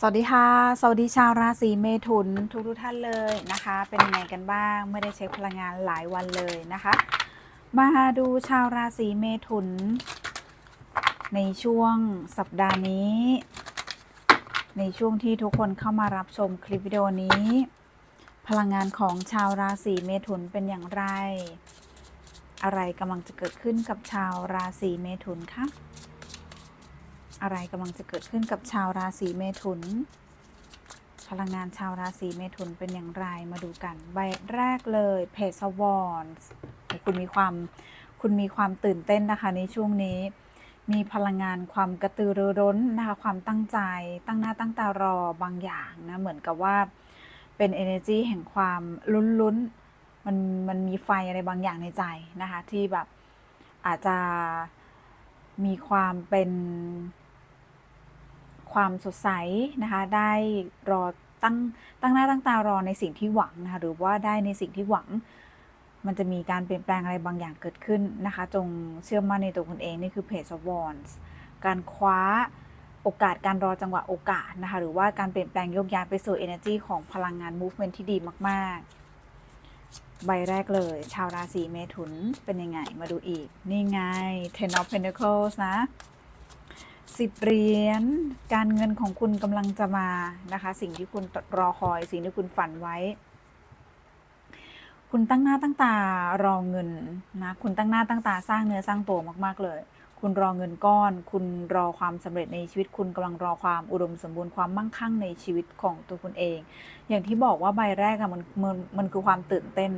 สวัสดีค่ะ สวัสดีชาวราศีเมถุนทุกทุกท่านเลยนะคะ เป็นยังไงกันบ้าง ไม่ได้เช็คพลังงานหลายวันเลยนะคะ มาดูชาวราศีเมถุน ในช่วงสัปดาห์นี้ ในช่วงที่ทุกคนเข้ามารับชมคลิปวิดีโอนี้ พลังงานของชาวราศีเมถุนเป็นอย่างไร อะไรกำลังจะเกิดขึ้นกับชาวราศีเมถุนคะ อะไรกำลังจะเกิดขึ้นกับชาวราศีเมถุน พลังงานชาวราศีเมถุนเป็นอย่างไรมาดูกัน ใบแรกเลยเพจสวอนคุณมีความคุณมีความตื่นเต้นนะคะในช่วงนี้มีพลังงานความกระตือรือร้นนะคะความตั้งใจตั้งหน้าตั้งตารอบางอย่างนะเหมือนกับว่าเป็น energy แห่งความลุ้นๆมันมันมีไฟอะไรบางอย่างในใจนะคะที่แบบอาจจะมีความเป็น ความสดใสนะคะได้รอตั้งตั้งหน้าตั้งตารอในสิ่งที่หวังนะคะหรือว่าได้ในสิ่งที่หวัง มันจะมีการเปลี่ยนแปลงอะไรบางอย่างเกิดขึ้นนะคะ จงเชื่อมั่นในตัวคุณเองนี่คือเพจ of wands การคว้าโอกาสการรอจังหวะโอกาสนะคะหรือว่าการเปลี่ยนแปลงโยกย้ายไปสู่ energy ของพลังงาน movement ที่ดีมากๆ ใบแรกเลย ชาวราศีเมถุนเป็นยังไงมาดูอีก นี่ไง ten of pentacles นะ สิบเหรียญการเงินของคุณกำลังจะมานะคะ สิ่งที่คุณรอคอย สิ่งที่คุณฝันไว้ คุณตั้งหน้าตั้งตารอเงินนะคุณตั้งหน้าตั้งตาสร้างเนื้อสร้างตัวมากๆเลย คุณรอเงินก้อน คุณรอความสำเร็จในชีวิต คุณกำลังรอความอุดมสมบูรณ์ความมั่งคั่งในชีวิตของตัวคุณเอง อย่างที่บอกว่าใบแรกอะมันมันมันคือความตื่นเต้น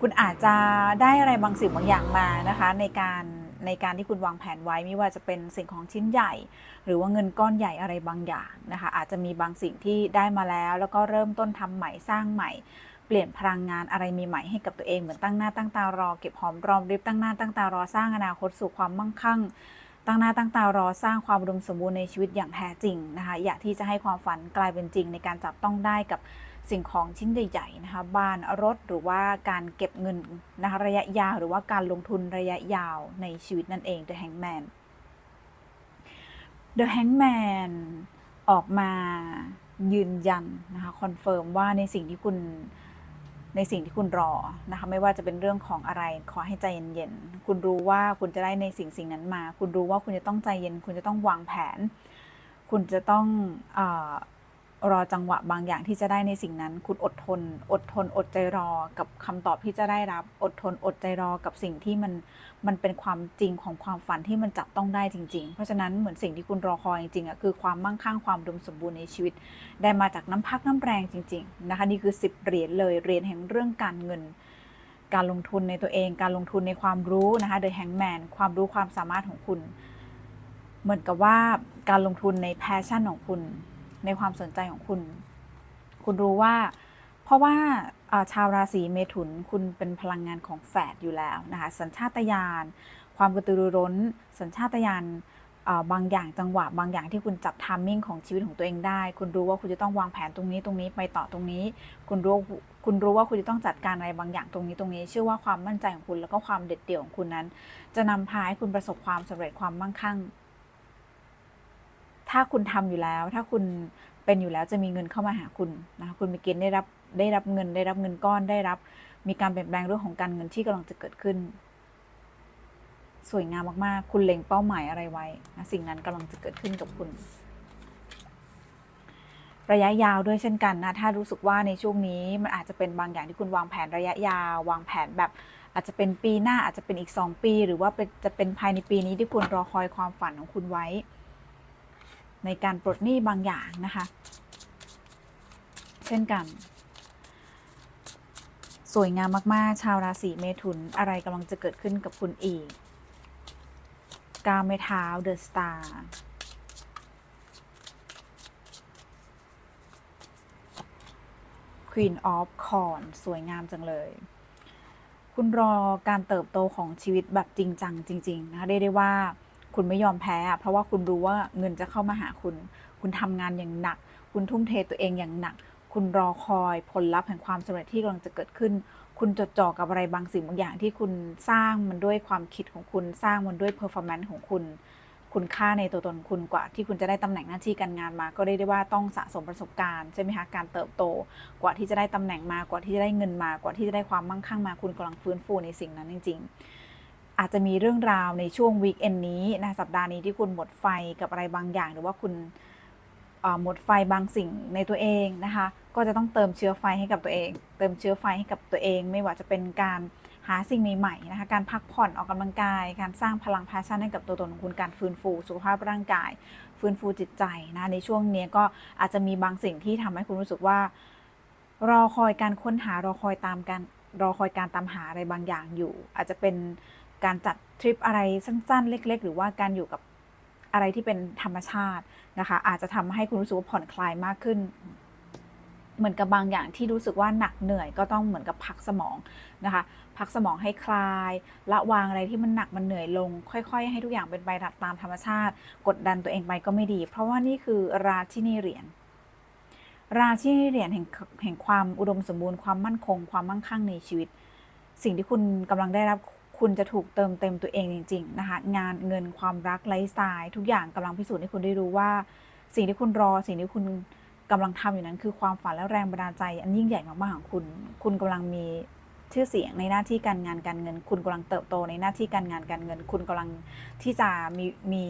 คุณอาจจะได้อะไรบางสิ่งบางอย่างมานะคะ ในการ ในการที่คุณวางแผนไว้ไม่ว่าจะเป็นสิ่งของชิ้นใหญ่ หรือว่าเงินก้อนใหญ่อะไรบางอย่างนะคะ อาจจะมีบางสิ่งที่ได้มาแล้ว แล้วก็เริ่มต้นทำใหม่สร้างใหม่ เปลี่ยนพลังงานอะไรมีใหม่ให้กับตัวเองเหมือนตั้งหน้าตั้งตารอเก็บหอมรอมริบตั้งหน้าตั้งตารอสร้างอนาคตสู่ความมั่งคั่งตั้งหน้าตั้งตารอสร้างความอุดมสมบูรณ์ในชีวิตอย่างแท้จริงนะคะ อยากที่จะให้ความฝันกลายเป็นจริงในการจับต้องได้กับ สิ่งของชิ้นใหญ่ๆนะคะบ้านรถหรือว่าการเก็บเงินนะคะระยะยาว หรือว่าการลงทุนระยะยาวในชีวิตนั่นเอง The Hangman The Hangman ออกมายืนยันนะคะคอนเฟิร์มว่าในสิ่งที่คุณในสิ่งที่คุณรอนะคะไม่ว่าจะเป็นเรื่องของอะไรขอให้ใจเย็นๆ คุณรู้ว่าคุณจะได้ในสิ่งสิ่งนั้นมา คุณรู้ว่าคุณจะต้องใจเย็น คุณจะต้องวางแผน คุณจะต้องอ รอจังหวะบางอย่างที่จะได้ในสิ่งนั้น คุณอดทน อดทน อดใจรอกับคำตอบที่จะได้รับ อดทน อดใจรอกับสิ่งที่มันมันเป็นความจริงของความฝันที่มันจับต้องได้จริง ๆ เพราะฉะนั้นเหมือนสิ่งที่คุณรอคอยจริงๆอะคือความมั่งคั่งความดมสมบูรณ์ในชีวิต ได้มาจากน้ำพักน้ำแรงจริง ๆ นะคะ นี่คือ 10เหรียญเลยเหรียญแห่งเรื่องการเงิน การลงทุนในตัวเอง การลงทุนในความรู้นะคะ The Hangman ความรู้ความสามารถของคุณ เหมือนกับว่าการลงทุนในแพชชั่นของคุณ ในความสนใจของคุณ คุณรู้ว่า เพราะว่าชาวราศีเมถุนคุณเป็นพลังงานของแฝดอยู่แล้วนะคะสัญชาตญาณความกระตือรือร้น สัญชาตญาณบางอย่างจังหวะ บางอย่างที่คุณจับทามมิ่งของชีวิตของตัวเองได้ คุณรู้ว่าคุณจะต้องวางแผนตรงนี้ตรงนี้ไปต่อตรงนี้ คุณรู้คุณรู้ว่าคุณจะต้องจัดการอะไรบางอย่างตรงนี้ตรงนี้ เชื่อว่าความมั่นใจของคุณแล้วก็ความเด็ดเดี่ยวของคุณนั้น จะนำพาให้คุณประสบความสำเร็จความมั่งคั่ง ถ้าคุณทำอยู่แล้ว ถ้าคุณเป็นอยู่แล้วจะมีเงินเข้ามาหาคุณนะคะคุณมีเกณฑ์ได้รับได้รับเงิน ได้รับเงินก้อนได้รับ มีการเปลี่ยนแปลงเรื่องของการเงินที่กำลังจะเกิดขึ้น สวยงามมากๆ คุณเล็งเป้าหมายอะไรไว้นะสิ่งนั้นกำลังจะเกิดขึ้นกับคุณ ระยะยาวด้วยเช่นกันนะถ้ารู้สึกว่าในช่วงนี้มันอาจจะเป็นบางอย่างที่คุณวางแผนระยะยาว วางแผนแบบอาจจะเป็นปีหน้าอาจจะเป็นอีก 2 ปี หรือว่าจะเป็นภายในปีนี้ที่คุณรอคอยความฝันของคุณไว้ ในการปลดหนี้บางอย่างนะคะ เช่นกัน สวยงามมากๆ ชาวราศีเมถุนอะไรกำลังจะเกิดขึ้นกับคุณอีกกาวไม้เท้าเดอะสตาร์ Queen of Corn สวยงามจังเลยคุณรอการเติบโตของชีวิตแบบจริงจังจริง ๆ นะคะเรียกได้ว่า คุณไม่ยอมแพ้อะเพราะว่าคุณรู้ว่าเงินจะเข้ามาหาคุณ คุณทำงานอย่างหนัก คุณทุ่มเทตัวเองอย่างหนัก คุณรอคอยผลลัพธ์แห่งความสำเร็จที่กำลังจะเกิดขึ้น คุณจดจ่อกับอะไรบางสิ่งบางอย่างที่คุณสร้างมันด้วยความคิดของคุณสร้างมันด้วยเพอร์ฟอร์แมนซ์ของคุณ คุณค่าในตัวตนคุณกว่า ที่คุณจะได้ตำแหน่งหน้าที่การงานมา ก็เรียกได้ว่าต้องสะสมประสบการณ์ใช่ไหมคะการเติบโต กว่าที่จะได้ตำแหน่งมากว่าที่จะได้เงินมากว่าที่จะได้ความมั่งคั่งมา คุณกำลังฟื้นฟูในสิ่งนั้นจริง ๆ อาจจะมีเรื่องราวในช่วงวีคเอนนี้นะสัปดาห์นี้ที่คุณหมดไฟกับอะไรบางอย่าง หรือว่าคุณหมดไฟบางสิ่งในตัวเองนะคะ ก็จะต้องเติมเชื้อไฟให้กับตัวเอง เติมเชื้อไฟให้กับตัวเอง ไม่ว่าจะเป็นการหาสิ่งใหม่ๆนะคะ การพักผ่อนออกกำลังกาย การสร้างพลังแพชชั่นให้กับตัวตนของคุณ การฟื้นฟูสุขภาพร่างกาย ฟื้นฟูจิตใจนะในช่วงนี้ก็อาจจะมีบางสิ่งที่ทำให้คุณรู้สึกว่า รอคอยการค้นหารอคอยตามการรอคอยการตามหาอะไรบางอย่างอยู่ อาจจะเป็น การจัดทริปอะไรสั้นๆ เล็ก ๆ หรือว่าการอยู่กับอะไรที่เป็นธรรมชาตินะคะ อาจจะทำให้คุณรู้สึกว่าผ่อนคลายมากขึ้น เหมือนกับบางอย่างที่รู้สึกว่าหนักเหนื่อยก็ต้องเหมือนกับพักสมองนะคะ พักสมองให้คลายละวางอะไรที่มันหนักมันเหนื่อยลง ค่อย ๆ ให้ทุกอย่างเป็นไปตามธรรมชาติ กดดันตัวเองไปก็ไม่ดี เพราะว่านี่คือราชินีเหรียญราชินีเหรียญแห่งแห่งความอุดมสมบูรณ์ความมั่นคง ความมั่งคั่งในชีวิต สิ่งที่คุณกำลังได้รับ คุณจะถูกเติมเต็มตัวเองจริง ๆ นะคะ งานเงินความรักไลฟ์สไตล์ทุกอย่างกำลังพิสูจน์ให้คุณได้รู้ว่า สิ่งที่คุณรอ สิ่งที่คุณกำลังทำอยู่นั้น คือความฝันและแรงบันดาลใจ อันยิ่งใหญ่มากๆของคุณ คุณกำลังมีชื่อเสียงในหน้าที่การงานการเงิน คุณกำลังเติบโตในหน้าที่การงานการเงิน คุณกำลังที่จะมีมี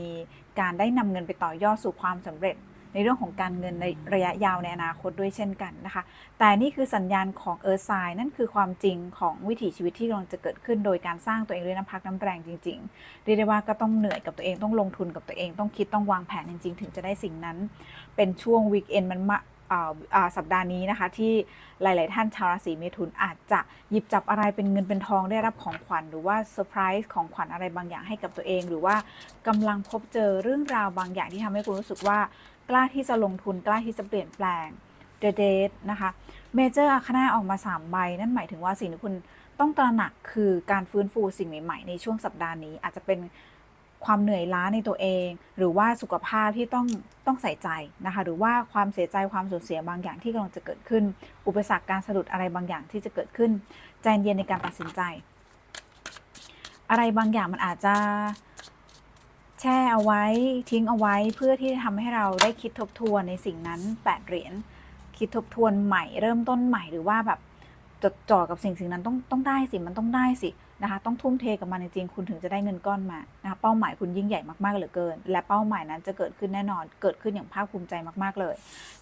การได้นำเงินไปต่อยอดสู่ความสำเร็จ ในเรื่องของการเงินในระยะยาวในอนาคตด้วยเช่นกันนะคะ แต่นี่คือสัญญาณของเออร์ไซน์นั่นคือความจริงของวิถีชีวิตที่กำลังจะเกิดขึ้น โดยการสร้างตัวเองด้วยน้ำพักน้ำแรงจริงๆเรียกได้ว่าก็ต้องเหนื่อยกับตัวเองต้องลงทุนกับตัวเองต้องคิดต้องวางแผนจริง ๆ ถึงจะได้สิ่งนั้น เป็นช่วงวีคเอนมันมาสัปดาห์นี้นะคะที่หลาย ๆ ท่านชาวราศีเมถุนอาจจะหยิบจับอะไรเป็นเงินเป็นทองได้รับของขวัญ หรือว่าเซอร์ไพรส์ของขวัญอะไรบางอย่างให้กับตัวเอง หรือว่ากำลังพบเจอเรื่องราวบางอย่างที่ทำให้คุณรู้สึกว่า กล้าที่จะลงทุนกล้าที่จะเปลี่ยนแปลง The Date นะคะเมเจอร์อาคานาออกมา 3 ใบ นั่นหมายถึงว่าสิ่งที่คุณต้องตระหนักคือการฟื้นฟูสิ่งใหม่ๆ ในช่วงสัปดาห์นี้ อาจจะเป็นความเหนื่อยล้าในตัวเอง หรือว่าสุขภาพที่ต้องต้องใส่ใจนะคะ หรือว่าความเสียใจความสูญเสียบางอย่างที่กำลังจะเกิดขึ้น อุปสรรคการสะดุดอะไรบางอย่างที่จะเกิดขึ้น ใจเย็นในการตัดสินใจ อะไรบางอย่างมันอาจจะ ช่เอาไว้ทิ้งเอาไว้เพื่อที่จะทำให้เราได้คิดทบทวนในสิ่งนั้นแปดเหรียญคิดทบทวนใหม่เริ่มต้นใหม่หรือว่าแบบจดจ่อกับสิ่งสิ่งนั้นต้องต้องได้สิมันต้องได้สินะคะต้องทุ่มเทกับมันจริงๆคุณถึงจะได้เงินก้อนมานะคะเป้าหมายคุณยิ่งใหญ่มากๆเหลือเกิน และเป้าหมายนั้นจะเกิดขึ้นแน่นอน เกิดขึ้นอย่างภาคภูมิใจมากๆเลย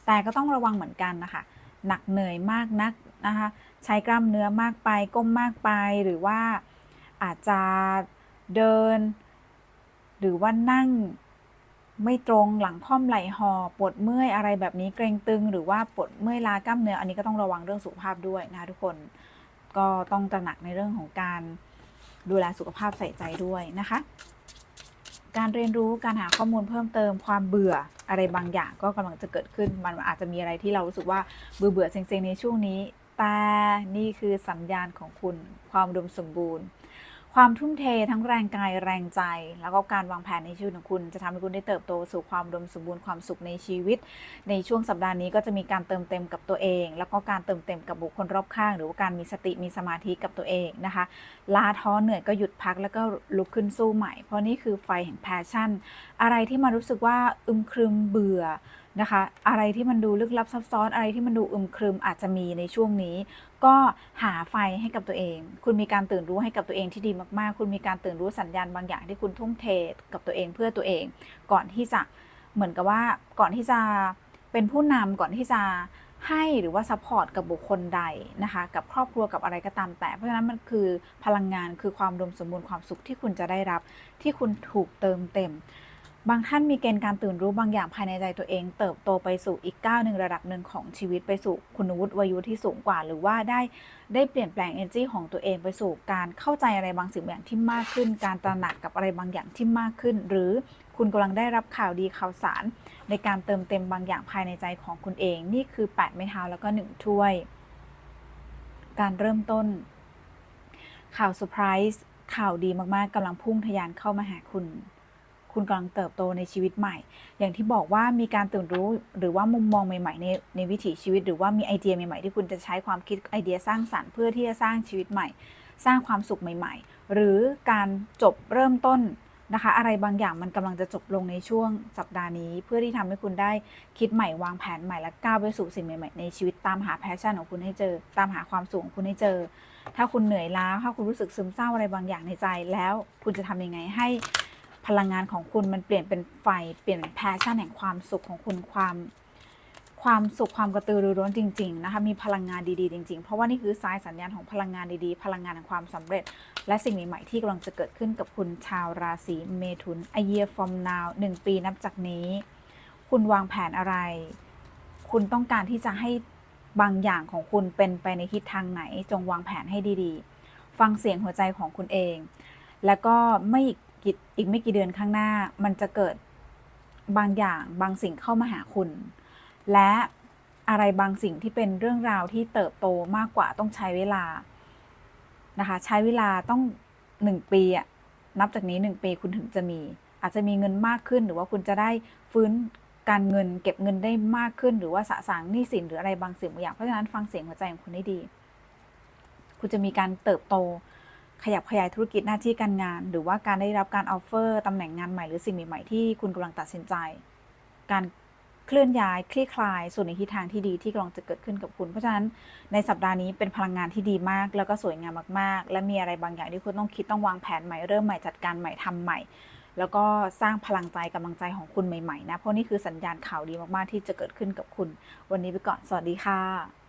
แต่ก็ต้องระวังเหมือนกันนะคะหนักเหนื่อยมากนักนะคะใช้กล้ามเนื้อมากไปก้มมากไปหรือว่าอาจจะเดิน หรือว่านั่งไม่ตรงหลังค่อมไหล่หอปวดเมื่อยอะไรแบบนี้เกรงตึง หรือว่าปวดเมื่อยล้ากล้ามเนื้ออันนี้ก็ต้องระวังเรื่องสุขภาพด้วยนะคะทุกคนก็ต้องตระหนักในเรื่องของการดูแลสุขภาพใส่ใจด้วยนะคะ การเรียนรู้การหาข้อมูลเพิ่มเติมความเบื่ออะไรบางอย่างก็กำลังจะเกิดขึ้นมันอาจจะมีอะไรที่เรารู้สึกว่าเบื่อเบื่อเซ็งๆในช่วงนี้แต่นี่คือสัญญาณของคุณความดมสมบูรณ์ ความทุ่มเททั้งแรงกายแรงใจ แล้วก็การวางแผนในชีวิตของคุณ จะทำให้คุณได้เติบโตสู่ความดมสมบูรณ์ความสุขในชีวิต ในช่วงสัปดาห์นี้ก็จะมีการเติมเต็มกับตัวเอง แล้วก็การเติมเต็มกับบุคคลรอบข้าง หรือว่าการมีสติมีสมาธิกับตัวเองนะคะลาท้อเหนื่อยก็หยุดพักแล้วก็ลุกขึ้นสู้ใหม่ เพราะนี่คือไฟแห่งแพชชั่น อะไรที่มันรู้สึกว่าอึมครึมเบื่อ นะคะ อะไรที่มันดูลึกลับซับซ้อนอะไรที่มันดูอึมครึมอาจจะมีในช่วงนี้ ก็หาไฟให้กับตัวเอง คุณมีการตื่นรู้ให้กับตัวเองที่ดีมากๆ คุณมีการตื่นรู้สัญญาณบางอย่างที่คุณทุ่มเทกับตัวเองเพื่อตัวเอง ก่อนที่จะเหมือนกับว่าก่อนที่จะเป็นผู้นำก่อนที่จะให้หรือว่าซัพพอร์ตกับบุคคลใดนะคะ กับครอบครัวกับอะไรก็ตามแต่ เพราะฉะนั้นมันคือพลังงานคือความอุดมสมบูรณ์ความสุขที่คุณจะได้รับที่คุณถูกเติมเต็ม บางท่านมีเกณฑ์การตื่นรู้บางอย่างภายในใจตัวเอง เติบโตไปสู่อีกก้าวหนึ่งระดับหนึ่งของชีวิตไปสู่คุณวุฒิวัยุที่สูงกว่า หรือว่าได้ได้เปลี่ยนแปลง energy ของตัวเองไปสู่การเข้าใจอะไรบางสิ่งบางอย่างที่มากขึ้น การตระหนักกับอะไรบางอย่างที่มากขึ้น หรือคุณกำลังได้รับข่าวดีข่าวสาร ในการเติมเต็มบางอย่างภายในใจของคุณเอง นี่คือ8ไม้เท้าแล้วก็1ถ้วย การเริ่มต้น ข่าวเซอร์ไพรส์ข่าวดีมากๆกำลังพุ่งทะยานเข้ามาหาคุณ คุณกำลังเติบโตในชีวิตใหม่ อย่างที่บอกว่ามีการตื่นรู้หรือว่ามุมมองใหม่ๆในในวิถีชีวิต หรือว่ามีไอเดียใหม่ๆที่คุณจะใช้ความคิดไอเดียสร้างสรรค์เพื่อที่จะสร้างชีวิตใหม่ สร้างความสุขใหม่ ๆ หรือการจบเริ่มต้นนะคะ อะไรบางอย่างมันกำลังจะจบลงในช่วงสัปดาห์นี้ เพื่อที่ทำให้คุณได้คิดใหม่วางแผนใหม่และก้าวไปสู่สิ่งใหม่ๆในชีวิตตามหาแพชชั่นของคุณให้เจอ ตามหาความสุขของคุณให้เจอ ถ้าคุณเหนื่อยล้าถ้าคุณรู้สึกซึมเศร้าอะไรบางอย่างในใจแล้ว คุณจะทำยังไงให้ พลังงานของคุณมันเปลี่ยนเป็นไฟ เปลี่ยนแพชชั่นแห่งความสุขของคุณความความสุขความกระตือรือร้นจริง ๆ นะคะ มีพลังงานดีๆ จริง ๆ เพราะว่านี่คือสายสัญญาณของพลังงานดีๆ พลังงานแห่งความสำเร็จ และสิ่งใหม่ๆที่กำลังจะเกิดขึ้นกับคุณชาวราศีเมถุน a year from now หนึ่งปีนับจากนี้ คุณวางแผนอะไร คุณต้องการที่จะให้บางอย่างของคุณเป็นไปในทิศทางไหน จงวางแผนให้ดีๆ ฟังเสียงหัวใจของคุณเอง แล้วก็ไม่ กกี่อีกไม่กี่เดือนข้างหน้า มันจะเกิดบางอย่างบางสิ่งเข้ามาหาคุณ และอะไรบางสิ่งที่เป็นเรื่องราวที่เติบโตมากกว่าต้องใช้เวลานะคะ ใช้เวลาต้องหนึ่งปีอะนับจากนี้หนึ่งปีคุณถึงจะมี อาจจะมีเงินมากขึ้น หรือว่าคุณจะได้ฟื้นการเงิน เก็บเงินได้มากขึ้น หรือว่าสะสางหนี้สินหรืออะไรบางสิ่งบางอย่างเพราะฉะนั้นฟังเสียงหัวใจของคุณให้ดี คุณจะมีการเติบโต ขยับขยายธุรกิจหน้าที่การงาน หรือว่าการได้รับการออฟเฟอร์ตำแหน่งงานใหม่หรือสิ่งใหม่ ๆ ที่คุณกำลังตัดสินใจ การเคลื่อนย้ายคลี่คลายสู่ในทิศทางที่ดีที่กำลังจะเกิดขึ้นกับคุณ เพราะฉะนั้นในสัปดาห์นี้เป็นพลังงานที่ดีมาก แล้วก็สวยงามมากๆ และมีอะไรบางอย่างที่คุณต้องคิดต้องวางแผนใหม่เริ่มใหม่จัดการใหม่ทำใหม่ แล้วก็สร้างพลังใจกำลังใจของคุณใหม่ๆนะเพราะนี่คือสัญญาณข่าวดีมากๆที่จะเกิดขึ้นกับคุณ วันนี้ไปก่อนสวัสดีค่ะ